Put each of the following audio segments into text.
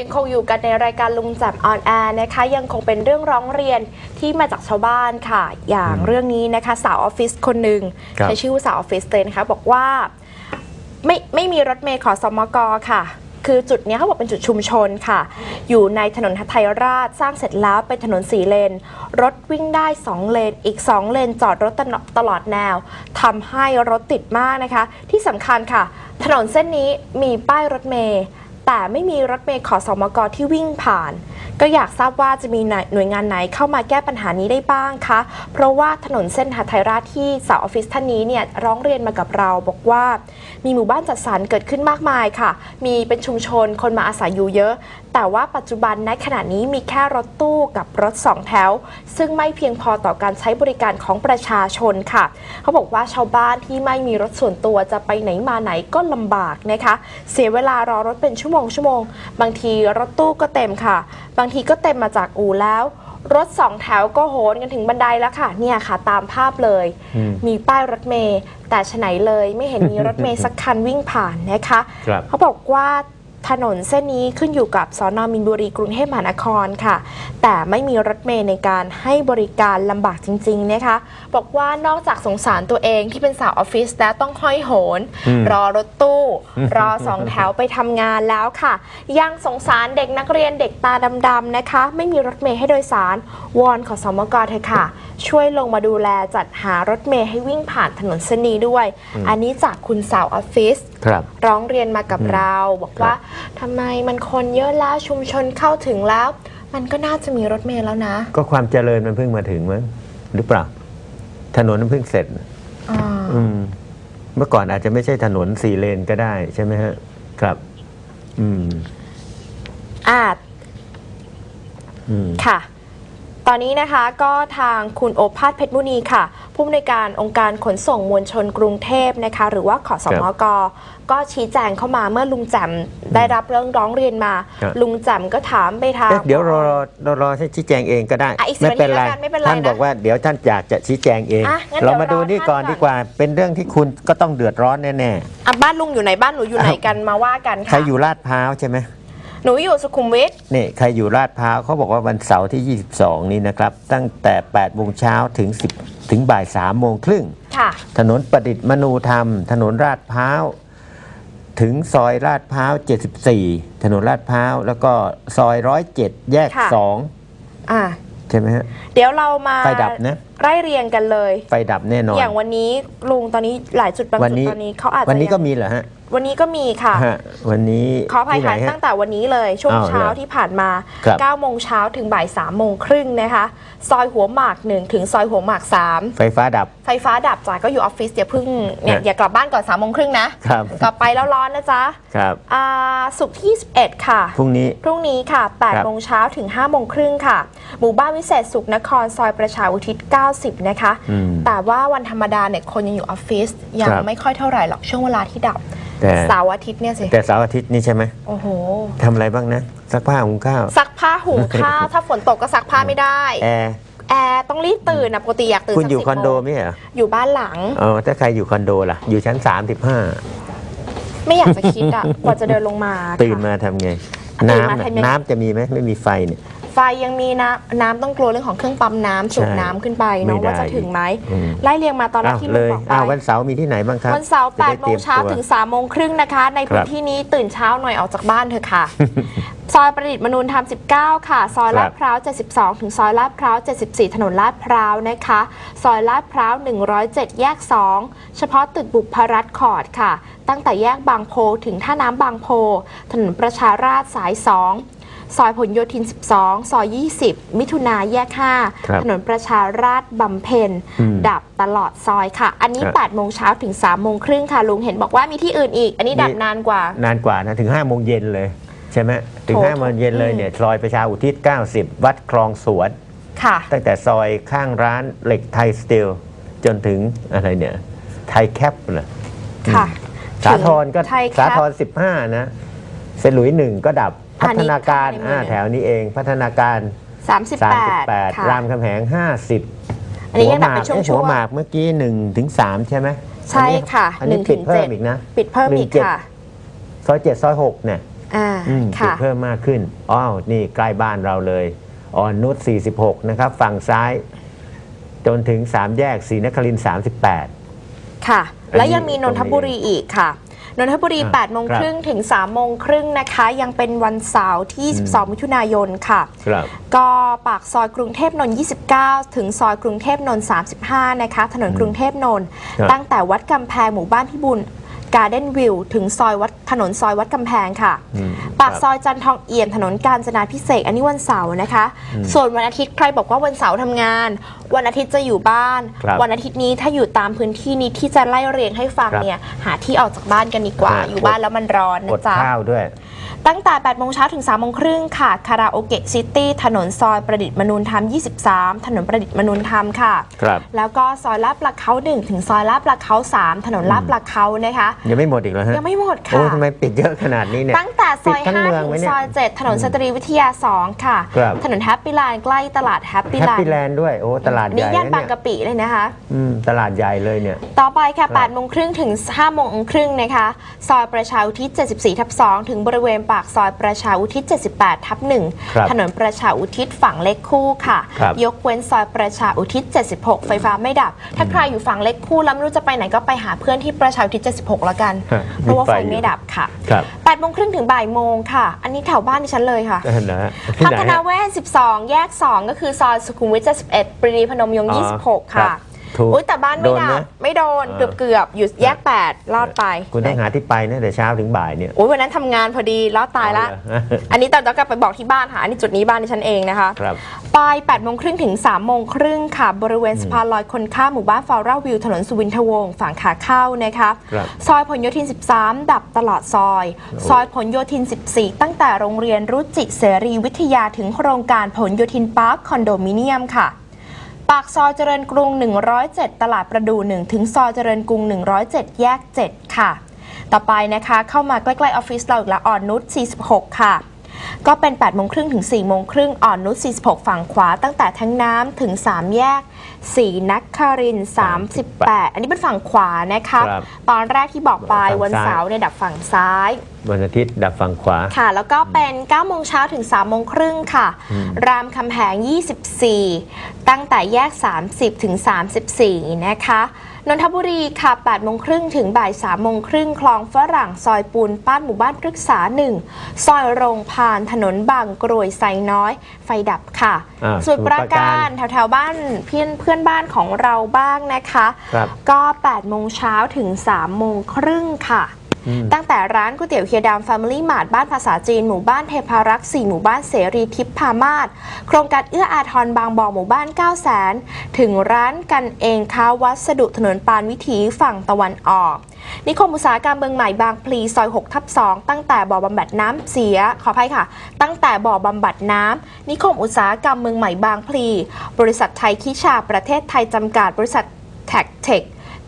ยังคงอยู่กันในรายการลุงแจ่มออนแอร์นะคะ ยังคงเป็นเรื่องร้องเรียนที่มาจากชาวบ้านค่ะ อย่างเรื่องนี้นะคะ สาวออฟฟิศคนหนึ่งครับใช้ชื่อว่าสาวออฟฟิศเลยนะคะ บอกว่าไม่ไม่มีรถเมล์ขอสมกค่ะ คือจุดเนี้ยเขาบอกเป็นจุดชุมชนค่ะ อยู่ในถนนทัไทยราชสร้างเสร็จแล้วเป็นถนนสีเลน รถวิ่งได้ 2 เลน อีก 2 เลนจอดรถตลอดแนวทำให้รถติดมากนะคะ ที่สำคัญค่ะ ถนนเส้นนี้มีป้ายรถเมล์ แต่ไม่มีรถเมล์ขอสมกที่วิ่งผ่าน ก็อยากทราบว่าจะมีหน่วยงานไหนเข้ามาแก้ปัญหานี้ได้บ้างคะ เพราะว่าถนนเส้นหาไทยราชที่สาวออฟฟิศท่านนี้เนี่ยร้องเรียนมากับเราบอกว่า มีหมู่บ้านจัดสรรเกิดขึ้นมากมายค่ะ มีเป็นชุมชนคนมาอาศัยอยู่เยอะ แต่ว่าปัจจุบันณขณะนี้มีแค่รถตู้กับรถสองแถว ซึ่งไม่เพียงพอต่อการใช้บริการของประชาชนค่ะ เขาบอกว่าชาวบ้านที่ไม่มีรถส่วนตัวจะไปไหนมาไหนก็ลำบากนะคะ เสียเวลารอรถเป็นชั่วโมงชั่วโมง บางทีรถตู้ก็เต็มค่ะ บางทีก็เต็มมาจากอู่แล้ว รถสองแถวก็โหนกันถึงบันไดแล้วค่ะ เนี่ยค่ะ ตามภาพเลย อืมมีป้ายรถเมย์แต่ฉะไหนเลยไม่เห็นมีรถเมย์สักคันวิ่งผ่านนะคะ ครับ เขาบอกว่า ถนนเส้นนี้ขึ้นอยู่กับสอนอมินบุรีกรุงเทพมหานครค่ะ แต่ไม่มีรถเมย์ในการให้บริการลำบากจริงๆนะคะ บอกว่านอกจากสงสารตัวเองที่เป็นสาวออฟฟิศแล้วต้องห้อยโหนอืมรอรถตู้ รอสองแถวไปทำงานแล้วค่ะ ยังสงสารเด็กนักเรียนเด็กตาดำๆนะคะ ไม่มีรถเมย์ให้โดยสาร วอนขอสมกเถอะค่ะ ช่วยลงมาดูแลจัดหารถเมย์ให้วิ่งผ่านถนนเส้นนี้ด้วย อันนี้จากคุณสาวออฟฟิศครับร้องเรียนมากับเราบอกว่าทำไมมันคนเยอะแล้วชุมชนเข้าถึงแล้ว มันก็น่าจะมีรถเมล์แล้วนะ ก็ความเจริญมันเพิ่งมาถึงมั้งหรือเปล่า ถนนมันเพิ่งเสร็จอ่าอืม เมื่อก่อนอาจจะไม่ใช่ถนนสี่เลนก็ได้ ใช่ไหมฮะ ครับ อืมอาจอืม ค่ะ ตอนนี้นะคะก็ทางคุณโอภาสเพชรมุนีค่ะ ผู้อำนวยการองค์การขนส่งมวลชนกรุงเทพนะคะ หรือว่าขอสมกก็ชี้แจงเข้ามาเมื่อลุงแจ่มได้รับเรื่องร้องเรียนมา ครับ ลุงแจ่มก็ถามไปทางเอ๊ะเดี๋ยวรอรอรอรอให้ชี้แจงเองก็ได้อะอีกสิบไม่เป็นไรนาทีแล้วกันไม่เป็นไรท่านนะบอกว่าเดี๋ยวท่านอยากจะชี้แจงเอง อะงั้นเรามาเดี๋ดูยวรอนี่ท่านก่อนก่อน ดีกว่า เป็นเรื่องที่คุณก็ต้องเดือดร้อนแน่อะบ้านลุงอยู่ไหนบ้านหนูอยู่ไหนกันมาว่ากันๆใครค่ะอยู่ลาดพร้าวใช่ไหม หนูอยู่สุขุมวิทนี่ใครอยู่ลาดพร้าวเขาบอกว่าวันเสาร์ที่ 22 นี้นะครับ ตั้งแต่8โมงเช้าถึง 10 ถึงบ่าย3โมงครึ่งค่ะ ถนนประดิษฐ์มนูธรรม ถนนลาดพร้าวถึงซอยลาดพร้าว 74 ถนนลาดพร้าว แล้วก็ซอย 107 แยก ค่ะ อะ2ใช่ไหมฮะ เดี๋ยวเรามาไฟดับนะ ไล่เรียงกันเลย ไฟดับแน่นอน อย่างวันนี้ลุงตอนนี้หลายจุดบางวันจุดนี้ตอนนี้เขาอาจจะวันนี้ก็ยังมีเหรอฮะ วันนี้ก็มีค่ะ ฮะวันนี้ขออภัยที่ไหนค่ะฮะ ตั้งแต่วันนี้เลยช่วงอ้าวเช้าเหรอที่ผ่านมาครับ 9โมงเช้าถึงบ่าย3โมงครึ่งนะคะ ซอยหัวหมาก 1 ถึงซอยหัวหมาก3ไฟฟ้าดับไฟฟ้าดับจ่ายก็อยู่ออฟฟิศอย่าเพิ่งเนี่ยฮะ อย่ากลับบ้านก่อน3ามโมงครึ่งนะครับ กลับไปแล้วร้อนนะจ๊ะครับ อ่าศุกร์ที่21ค่ะ พรุ่งนี้ พรุ่งนี้ค่ะครับ 8โมงเช้าถึง5โมงครึ่งค่ะ หมู่บ้านวิเศษสุขนครซอยประชาอุทิศ 90 นะคะ อืม แต่ว่าวันธรรมดาเนี่ยคนยังอยู่ออฟฟิศยังครับ ไม่ค่อยเท่าไหร่หรอกช่วงเวลาที่ดับแต่เสาร์อาทิตย์เนี่ยสิ แต่เสาร์อาทิตย์นี่ใช่ไหมโอ้โหทำอะไรบ้างนะซักผ้าหุงข้าวซักผ้าหุงข้าว ถ้าฝนตกก็ซักผ้าไม่ได้ แอร์ แอร์ต้องรีบตื่นนะปกติอยากตื่นคุณสักอยู่สิบคอนโดโมงไหมเหรออยู่บ้านหลังเออถ้าใครอยู่คอนโดล่ะ อยู่ชั้นไม่อยากจะคิดอะกว่าจะเดินลงมา35ตื่นค่ะมาทำไง ตื่นมาน้ำน่ะทำไง น้ำจะมีไหมไม่มีไฟเนี่ย ไฟยังมีน้ำน้ำต้องกลัวเรื่องของเครื่องปั๊มน้ำสูบใช่น้ำขึ้นไปเนาะไม่ได้ว่าจะถึงไหมอืม ไล่เรียงมาตอนแรกอ้าวที่เลลุงยบอกไป อ้าววันเสาร์มีที่ไหนบ้างครับวันเสาร์จะได้8โมงเช้าตรียถึมงตัว 3 โมงครึ่งนะคะ ในพื้นที่นี้ตื่นเช้าหน่อยออกจากบ้านเถอะค่ะ ซอยประดิษฐ์มนูนธรรม 19 ค่ะ ซอยลาดพร้าว 72 ถึงซอยลาดพร้าว 74 ถนนลาดพร้าวนะคะ ซอยลาดพร้าว 107 แยก 2 เฉพาะตึกบุพรัตน์คอร์ดค่ะ ตั้งแต่แยกบางโพถึงท่าน้ำบางโพ ถนนประชาราษฎร์สาย 2 ซอยผลโยธิน 12 ซอย 20 มิถุนาแยกครับ5ถนนประชาราษฎร์บำเพ็ญอืมดับตลอดซอยค่ะ อันนี้ครับ8โมงเช้าถึง3โมงครึ่งค่ะ ลุงเห็นบอกว่ามีที่อื่นอีก อันนี้ดับนี่นานกว่า นานกว่านะถึง5โมงเย็นเลย ใช่ไหมถึงโถ5โมงเย็นเลยเนี่ยซอยประชาอุทิศ 90 วัดคลองสวนค่ะตั้งแต่ซอยข้างร้านเหล็กไทยสตีลจนถึงอะไรเนี่ยไทยแคปเหรอค่ะสาทรก็ไทยแคสาปทร15 นะเซนหลุยหนึ่งก็ดับอั พันนี้ฒนาการข้างในมืออ่าเนี่ยแถวนี้เองพัฒนาการ38 38ค่ะรามคำแหง 50 อันนี้ยังดับเป็นช่วงหัช่ววงหมากเมื่อกี้1ถึง3ใช่ไหมใช่ค่ะอันนี้1ปิถึดงเพิ่ม7อีกนะ ปิดเพิ่มอีกหนึ่งเจ็ดค่ะซอย7ซอย6เนี่ยอ่าอืมจุดค่ะเพิ่มมากขึ้นอ้าวนี่ใกล้บ้านเราเลยอ่อนนุช46 นะครับ ฝั่งซ้าย จนถึง 3 แยกศรีนครินทร์38 ค่ะอันนี้และยังมีนนทบุรีอีกค่ะ นนทบุรีอ่า8โมงครับครึ่งถึง3โมงครึ่งนะคะ ยังเป็นวันเสาร์ที่อืม12 มิถุนายนค่ะครับก็ปากซอยกรุงเทพนนท์29 ถึงซอยกรุงเทพนนท์35 นะคะ ถนนกรุงเทพนนท์ครับตั้งแต่วัดกำแพงหมู่บ้านพิบูล การ์เด้นวิวถึงซอยวัดถนนซอยวัดกำแพงค่ะอืมปากครับซอยจันทองเอี่ยมถนนกาญจนาพิเศษกอันนี้วันเสาร์นะคะอืมส่วนวันอาทิตย์ใครบอกว่าวันเสาร์ทำงาน วันอาทิตย์จะอยู่บ้านครับวันอาทิตย์นี้ถ้าอยู่ตามพื้นที่นี้ที่จะไล่เรียงให้ฟังครับเนี่ยหาที่ออกจากบ้านกันดีกว่าอ่าอยู่บ้านแล้วมันร้อนอนะดจ๊ะข้าวด้วยตั้งแต่ 8 โมงเช้าถึง 3 โมงครึ่งค่ะ คาราโอเกะซิตี้ ถนนซอยประดิษฐ์มนูนธรรม 23 ถนนประดิษฐ์มนูนธรรมค่ะ ครับ แล้วก็ซอยลาดปลาเขา1ถึงซอยลาดปลาเขา3 ถนนลาดปลาเขานะคะยังไม่หมดอีกเหรอฮะยังไม่หมดโอ้ค่ะทำไมปิดเยอะขนาดนี้เนี่ยตั้งแต่ซอยปิดทั้งเมือง5ไหมถึงเนี่ยซอย7ถนนสตรีวิทยา2ค่ะครับถนนแฮปปี้แลนด์ใกล้ตลาดแฮปปี้แฮปแลนปี้ด์แลนด์ด้วยโอ้ตลาดใหนี่ญ่ย่านนะบางเนี่ยกะปิเลยนะคะอืมตลาดใหญ่เลยเนี่ย ต่อไปค่ะครับ8โมงครึ่งถึง5โมงครึ่งนะคะ ซอยประชาอุทิศ74ทับ2ถึงบริเวณปากซอยประชาอุทิศ78ทับครับ1ถนนประชาอุทิศฝั่งเล็กคู่ค่ะครับยกเว้นซอยประชาอุทิศ76 ไฟฟ้าไม่ดับ ถ้าใครอยู่ฝั่งเล็กคู่แล้วไม่รู้จะไปไหนก็ไปหาเพื่อนที่ประชาอุทิศ76แล้วกันฮะเพราะว่ามีไฟไฟอยู่ไม่ดับค่ะครับ8โมงครึ่งถึงบ่ายโมงค่ะ อันนี้แถวบ้านดิฉันเลยค่ะเออนะฮะที่พัไหนฒนาฮะเวศ12 แยก 2 ก็คือซอยสุขุมวิท71ปรีดีพนมยงค์อ๋อ26 ค่ะครับ ถูกอุ้ยแต่บ้านไม่โดนดัไหมบไม่โดนอ่าเกือบเกือบๆอยู่แยก8รอดไปคุณต้องหาที่ไปนะแต่เช้าถึงบ่ายเนี่ยโอ้ยวันนั้นทำงานพอดีรอดตายละ เอเหรออันนี้ตอนจะกลับไปบอกที่บ้านค่ะอันนี้จุดนี้บ้านดิฉันเองนะคะ ครับปลาย8โมงครึ่งถึง3โมงครึ่งค่ะ บริเวณสะพานลอยคนข้ามหมู่บ้านฟอร่าวิวถนนสุวินทวงศ์ฝั่งขาเข้านะคะครับซอยผลโยธิน 13 ดับตลอดซอย ซอยผลโยธิน 14 ตั้งแต่โรงเรียนรุจิเสรีวิทยาถึงโครงการผลโยธินพาร์คคอนโดมิเนียมค่ะปากซอยเจริญกรุง 107 ตลาดประดู1ถึงซอยเจริญกรุง 107 แยก 7 ค่ะ ต่อไปนะคะเข้ามาใกล้ๆออฟฟิศเราอีกแล้วอ่อนนุช 46 ค่ะ ก็เป็น8โมงครึ่งถึง4โมงครึ่งอ่อนนุช 46 ฝั่งขวา ตั้งแต่ทั้งน้ำถึง 3 แยก 4นักคารินทร์38 อันนี้เป็นฝั่งขวานะคะครับตอนแรกที่บอกไปฝั่งซ้ายวันเสาร์เนี่ยดับฝั่งซ้าย วันอาทิตย์ดับฝั่งขวา ค่ะ แล้วก็เป็น9โมงเช้าถึง3โมงครึ่งค่ะ อืม รามคำแหง 24 ตั้งแต่แยก 30 ถึง 34 นะคะ นนทบุรีค่ะ8โมงครึ่งถึงบ่าย3โมงครึ่งคลองฝรั่งซอยปูนป้านหมู่บ้านพฤกษา 1 ซอยโรงพานถนนบางกรวยไซน้อย ไฟดับค่ะ อ่าส่วนปราสมุทรปราการการ แถวๆบ้านเพื่อนเพื่อนบ้านของเราบ้างนะคะครับก็8โมงเช้าถึง3โมงครึ่งค่ะอืม ตั้งแต่ร้านก๋วยเตี๋ยวเฮียดำ Family Mart บ้านภาษาจีนหมู่บ้านเทพารักษ์4หมู่บ้านเสรีทิพย์พามาศโครงการเอื้ออาทรบางบ่อหมู่บ้าน 9 0 0แสนถึงร้านกันเองค้าวัสดุถนนปานวิถีฝั่งตะวันออกนิคมอุตสาหกรรมเมืองใหม่บางพลีซอย6ทับ2ตั้งแต่บ่อบำบัดน้ำเสีย ขออภัยค่ะ ตั้งแต่บ่อบำบัดน้ำนิคมอุตสาหกรรมเมืองใหม่บางพลี บริษัทไทยคิชาประเทศไทยจำกัดบริษัทแท็กเทค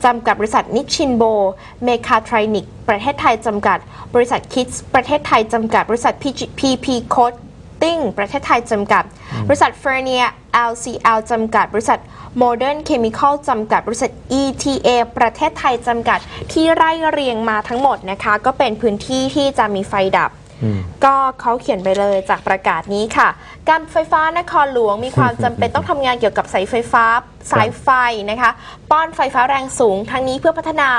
จำกัดบริษัทนิชินโบ เมคาทรนิก ประเทศไทยจำกัด บริษัทคิดประเทศไทยจำกัด บริษัท PP Coating ประเทศไทยจำกัด บริษัทเฟอร์เนีย LCL จำกัด บริษัท Modern Chemical จำกัด บริษัท ETA ประเทศไทยจำกัด ที่ไล่เรียงมาทั้งหมดนะคะ ก็เป็นพื้นที่ที่จะมีไฟดับอืม ก็เขาเขียนไปเลยจากประกาศนี้ค่ะ การไฟฟ้านครหลวงมีความจำเป็นต้องทำงานเกี่ยวกับสายไฟฟ้าสายไฟนะคะ ป้อนไฟฟ้าแรงสูงทั้งนี้เพื่อพัฒนา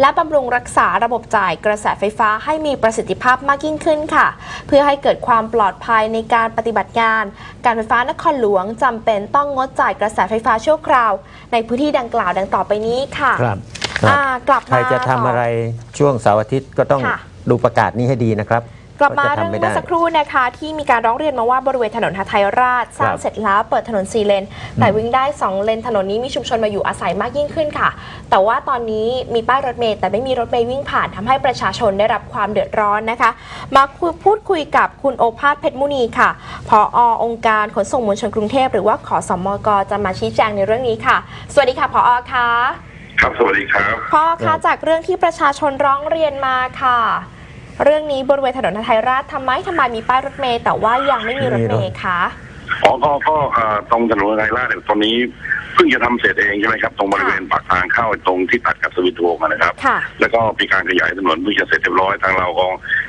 และบำรุงรักษาระบบจ่ายกระแสไฟฟ้าให้มีประสิทธิภาพมากยิ่งขึ้นค่ะ เพื่อให้เกิดความปลอดภัยในการปฏิบัติงาน การไฟฟ้านครหลวงจำเป็นต้องงดจ่ายกระแสไฟฟ้าชั่วคราว ในพื้นที่ดังกล่าวดังต่อไปนี้ค่ะครับครับอ่ากลับใครมาจะทำอะไรช่วงเสาร์อาทิตย์ก็ต้องค่ะดูประกาศนี้ให้ดีนะครับ กลับมาว่จะเรื่องทำไม่เมื่ได้อสักครู่นะคะ ที่มีการร้องเรียนมาว่าบริเวณถนนหทัยราชสร้างครับเสร็จแล้วเปิดถนน4เลน แต่วิ่งได้ 2 เลนถนนนี้มีชุมชนมาอยู่อาศัยมากยิ่งขึ้นค่ะ แต่ว่าตอนนี้มีป้ายรถเมล์แต่ไม่มีรถเมล์วิ่งผ่านทำให้ประชาชนได้รับความเดือดร้อนนะคะ มาคุยพูดคุยกับคุณโอภาสเพชรมุนีค่ะผอองค์การขนส่งมวลชนกรุงเทพหรือว่าขอสมกจะมาชี้แจงในเรื่องนี้ค่ะ สวัสดีค่ะผอคะครับสวัสดีครับพ่อครัคะบจากเรื่องที่ประชาชนร้องเรียนมาค่ะ เรื่องนี้บริเวณถนนไทยราชทำไมทำไมมีป้ายรถเมล์แต่ว่ายังไม่มีรถเมล์คะอ๋อก็ก็เอ่อตรงถนนไรล่าชเนี่ยตอนนี้เพิ่งจะทำเสร็จเองใช่ไหมครับ ตรงบริเวณปากทางเข้าตรงที่ตัดกับสวิตโทงนะครับค่ะแล้วก็มีการขยายถนนเพิ่งจะเสร็จเรียบร้อยทางเราก็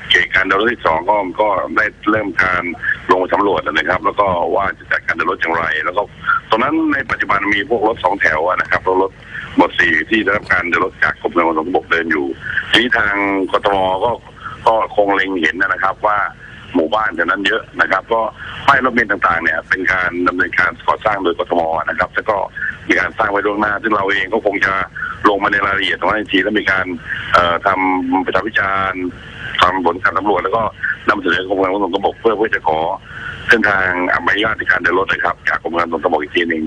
เขตการเดินรถที่สองก็ก็ได้เริ่มการลงสำรวจแล้วนะครับ แล้วก็ว่าจะจัดการเดินรถอย่างไร แล้วก็ตรงนั้นในปัจจุบันมีพวกรถสองแถวอะนะครับรถรถหมดสี่ที่ได้รับการเดินรถจากกรมการขนส่งทางบกเดินอยู่ทีนี้ทางกทมก็ ก็คงเล็งเห็นนะครับว่าหมู่บ้านแถวนั้นเยอะนะครับ ก็ป้ายรถเมล์ต่างๆเนี่ย เป็นการดำเนินการก่อสร้างโดยกทมนะครับ แล้วก็มีการสร้างไว้ล่วงหน้า ซึ่งเราเองก็คงจะลงมาในรายละเอียดตรงนั้นทีแล้วมีการเอ่อทำประชาพิจารณ์ทำผลการสำรวจแล้วก็นำเสนอกรมการขนส่งทางบกเพื่อเพื่อจะขอเส้นทางอนุญาตในการเดินรถนะครับ จากกรมการขนส่งทางบกอีกทีหนึ่ง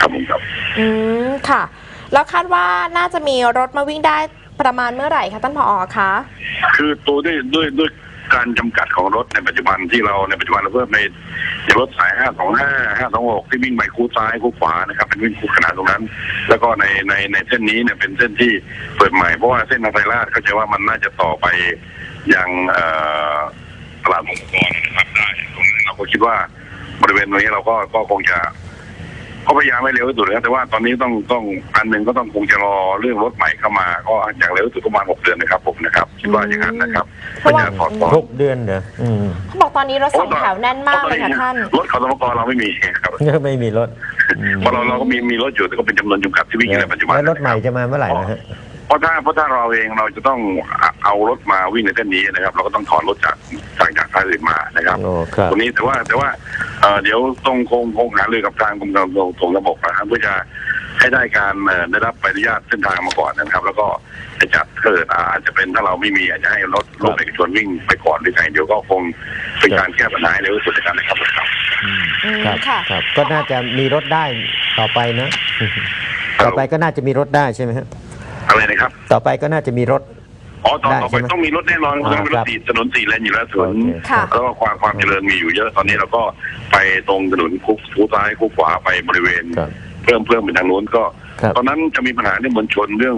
ครับผมครับ อืมค่ะ แล้วคาดว่าน่าจะมีรถมาวิ่งได้ ประมาณเมื่อไหร่คะท่านผอคะคือตัวด้วยด้วยด้วยการจำกัดของรถในปัจจุบันที่เราในปัจจุบันเราเพิ่มในอย่างรถสาย 525 526 ที่วิ่งไปคู่ซ้ายคู่ขวานะครับ เป็นวิ่งคู่ขนานตรงนั้น แล้วก็ในในในเส้นนี้เนี่ยเป็นเส้นที่เปิดใหม่เพราะว่าเส้นทาไฟลาดเข้าใจว่ามันน่าจะต่อไปยังตลาดมงคลนะครับได้ตรงนั้นเราก็คิดว่าบริเวณตรงนี้เราก็ก็คงจะ ก็พยายามให้เร็วที่สุดนะครับแต่ว่าตอนนี้ต้องต้องอันหนึ่งก็ต้องคงจะรอเรื่องรถใหม่เข้ามา ก็อย่างเร็วที่สุดประมาณหกเดือนนะครับผมนะครับคิดว่าอย่างนั้นนะครับเพราะว่าพยยมถอดถอนหกเดือนเหรออืมเขาบอกตอนนี้รถสองแถวแน่นมากเลยค่ะท่าน รถขอสมกเราไม่มีครับก็ไม่มีรถอืมเพราะเราเราก็มีมีรถอยู่แต่ก็เป็นจำนวนจำกัดที่วิ่งอยู่ในปัจจุบัน แล้วรถใหม่จะมาเมื่อไหร่นะฮะ เพราะถ้าเพราะถ้าเราเองเราจะต้องเอารถมาวิ่งในเส้นนี้นะครับ เราก็ต้องถอนรถจากจากจากทางอื่นมานะครับโอ้ครับ ตรงนี้แต่ว่าแต่ว่า เอ่อเดี๋ยวต้องคงคงหารือกับทางกรมการขนส่งระบบนะครับเพื่อจะให้ได้การเอ่อได้รับใบอนุญาตเส้นทางมาก่อนนะครับ แล้วก็จะจัดเกิดอาจจะเป็นถ้าเราไม่มีอาจจะให้รถรถเอกชนวิ่งไปก่อนหรือไงเดี๋ยวก็คงเป็นการแก้ปัญหาให้เร็วที่สุดในการนะครับครับอืมอืมครับค่ะครับ ก็น่าจะมีรถได้ต่อไปนะ ต่อไปก็น่าจะมีรถได้ใช่ไหมฮะอะไรนะครับ ต่อไปก็น่าจะมีรถ อ๋อต่อได้ต่อไปใช่ไหม ต้องมีรถแน่นอนต้องมีรถครับสี่ถนนสี่เลนอยู่แล้วถนนโอเค ค่ะแล้วก็ความความเจริญมีอยู่เยอะตอนนี้เราก็ไปตรงถนนคุกคูซ้ายคุกขวาไปบริเวณ ครับ เพิ่มเพิ่มไปทางนู้นก็ ครับ ตอนนั้นจะมีปัญหาเรื่องมวลชนเรื่อง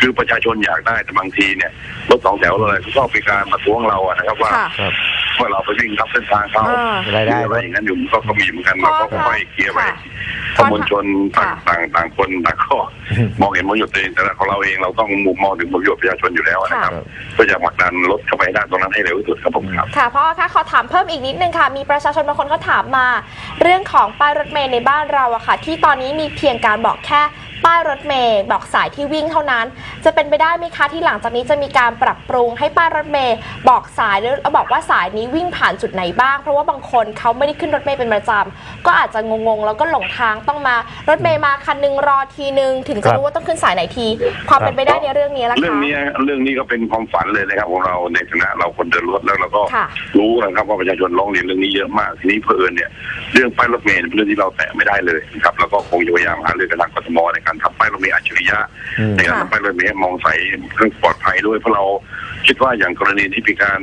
คือประชาชนอยากได้แต่บางทีเนี่ยรถสองแถวเลยก็เป็นการมาท้วงเราอะนะครับว่า ค่ะ ครับ ว่าเราไปวิ่งทับเส้นทางเขาอ่ารายได้อะไรอย่างนั้นอยู่ก็ก็มีเหมือนกันเราก็ค่ะค่อยๆเคลียร์ไปค่ะถ้ามวลชนต่างค่ะ ต่างต่างคนต่างก็มองเห็นประโยชน์ตัวเองแต่ของเราเองเราต้องมุมมองถึงประโยชน์ประชาชนอยู่แล้วนะครับค่ะ เพื่อจะผลักดันรถเข้าไปให้ได้ตรงนั้นให้เร็วที่สุดครับผมครับ ค่ะพ่อคะขอถามเพิ่มอีกนิดนึงค่ะ มีประชาชนบางคนเขาถามมา เรื่องของป้ายรถเมล์ในบ้านเราอะค่ะ ที่ตอนนี้มีเพียงการบอกแค่ ป้ายรถเมล์บอกสายที่วิ่งเท่านั้น จะเป็นไปได้ไหมคะที่หลังจากนี้จะมีการปรับปรุงให้ป้ายรถเมล์บอกสายหรือบอกว่าสายนี้วิ่งผ่านจุดไหนบ้าง เพราะว่าบางคนเขาไม่ได้ขึ้นรถเมล์เป็นประจำก็อาจจะงงๆ แล้วก็หลงทางต้องมารถเมล์มาคันหนึงรอทีนึงถึงจะรู้ว่าต้องขึ้นสายไหนที ความเป็นไปได้ในเรื่องนี้ละเรื่องคะนี้เรื่องนี้ก็เป็นความฝันเลยนะครับของเราในฐานะเราคนเดินรถแล้วเราก็ค่ะรู้นะครับว่าประชาชนร้องเรียนเรื่องนี้เยอะมากทีนี้เพอเอิญเนี่ยเรื่องป้ายรถเมล์เป็นเรื่องที่เราแตะไม่ได้เลยนะครับแล้วก็คงจะพยายามหาเรื่องกับทางกทมในการทำป้ายรถเมล์อัจฉริยะอืมในการทำป้ายรถเมล์ให้มองใสเรื่องปลอดภัยด้วยเพราะเราคิดว่าอย่างกรณีที่มีการ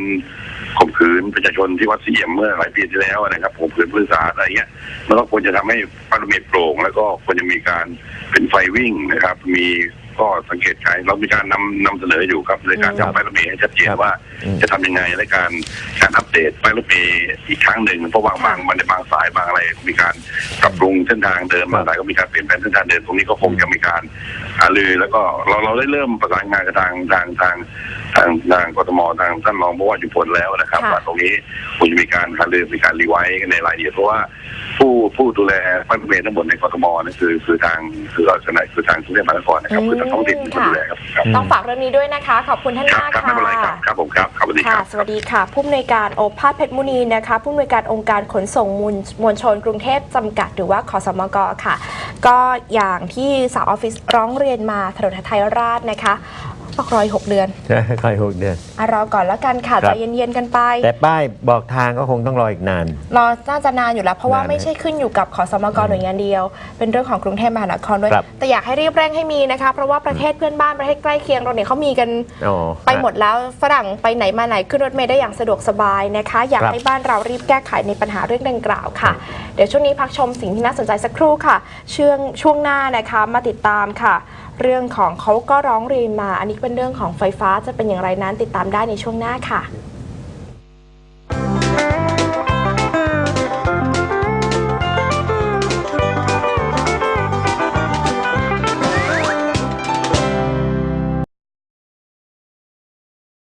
ข่มขืนประชาชนที่วัดเสียมเมื่อหลายปีที่แล้วนะครับข่มขืนผู้โดยสารอะไรเงี้ยมันก็ควรจะทำให้ป้ายรถเมล์โปร่ง แล้วก็ควรจะมีการเป็นไฟวิ่งนะครับ มีก็สังเกตการณ์เรามีการนำนำเสนออยู่ครับในการอืมทำป้ายรถเมล์ให้ชัดเจนว่าอืมจะทำยังไงในการการอัปเดตป้ายรถเมล์อีกครั้งหนึ่งเพราะว่าบางมันในบางสายบางอะไรมีการปรับปรุงเส้นทางเดินบางสายก็มีการเปลี่ยนแปลงเส้นทางเดินตรงนี้ก็คงจะมีการหารือแล้วก็เราเราได้เริ่มประสานงานกับทางทางทางทางทางกทมทางท่านรองผู้ว่าจุพลแล้วนะครับค่ะว่าตรงนี้คงจะมีการหารือมีการรีไวซ์ในรายละเอียดเพราะว่าผู้ผู้ดูแลป้ายรถเมล์ทั้งหมดในกทมนั่นคือคือทางคือเราชนะคือทางกรุงเทพมหานครนะครับคือทางท้องถิ่นที่ดูแลครับครับต้องฝากเรื่องนี้ด้วยนะคะ ขอบคุณท่านครับมากครับค่ะไม่เป็นไรครับครับผมครับครับสวัสดีคค่ะ รับ สวัสดีค่ะ ผู้อำนวยการโอภาสเพชรมุนีนะคะ ผู้อำนวยการองค์การขนส่งมวลมวลชนกรุงเทพจำกัด หรือว่าขอสมกค่ะ ก็อย่างที่สาวออฟฟิศร้องเรียนมาถนนไทยราชนะคะ บอกรอยหกเดือนใช่ค่อยหกเดือนอะรอก่อนแล้วกันค่ะครัใจบเย็นๆกันไป แต่ป้ายบอกทางก็คงต้องรออีกนาน รอน่าจะนานอยู่แล้ว เพราะว่านานไหมไม่ใช่ขึ้นอยู่กับขอสมกหน่วยงานเดียว เป็นเรื่องของกรุงเทพมหานครด้วยครับแต่อยากให้รีบเร่งให้มีนะคะ เพราะว่าประเทศเพื่อนบ้านประเทศใกล้เคียงเราเนี่ยเขามีกันอ๋อไปหมดแล้วฝรั่งไปไหนมาไหนขึ้นรถเมล์ได้อย่างสะดวกสบายนะคะ อยากครับให้บ้านเรารีบแก้ไขในปัญหาเรื่องดังกล่าวค่ะ เดี๋ยวช่วงนี้พักชมสิ่งที่น่าสนใจสักครู่ค่ะช่วงช่วงหน้านะคะมาติดตามค่ะ เรื่องของเขาก็ร้องเรียนมา อันนี้เป็นเรื่องของไฟฟ้าจะเป็นอย่างไรนั้นติดตามได้ในช่วงหน้าค่ะ